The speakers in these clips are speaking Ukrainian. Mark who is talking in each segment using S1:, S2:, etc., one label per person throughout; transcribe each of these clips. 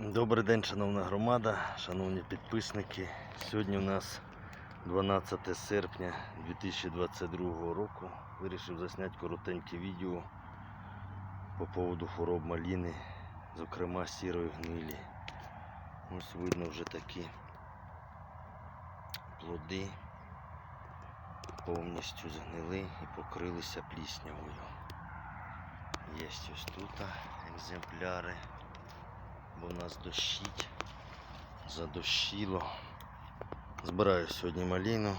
S1: Добрий день, шановна громада, шановні підписники. Сьогодні у нас 12 серпня 2022 року. Вирішив засняти коротеньке відео по поводу хвороб маліни, зокрема сірої гнилі. Ось видно вже такі плоди повністю згнили і покрилися пліснявою. Є ось тут екземпляри бо в нас дощить, задощило. Збираю сьогодні маліну.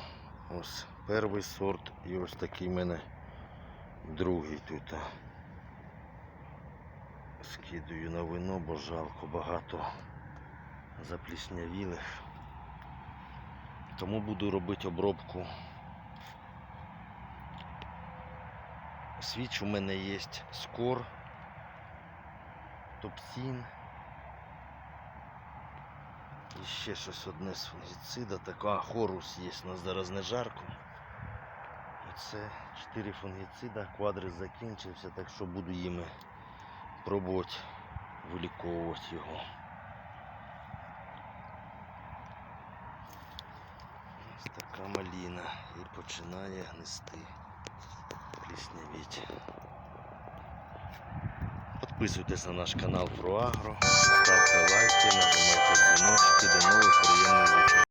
S1: Ось перший сорт і ось такий в мене другий тут. Скидую на вино, бо жалко багато запліснявілих. Тому буду робити обробку. Свіч у мене є скор, топсін. І ще щось одне з фунгіцида. Така хорус є у нас зараз не жарко. Оце 4 фунгіцида, квадрис закінчився, так що буду їми пробувати виліковувати його. Ось така маліна і починає гнисти, пліснявіть. Підписуйтесь на наш канал про агро, ставте лайки, нажимайте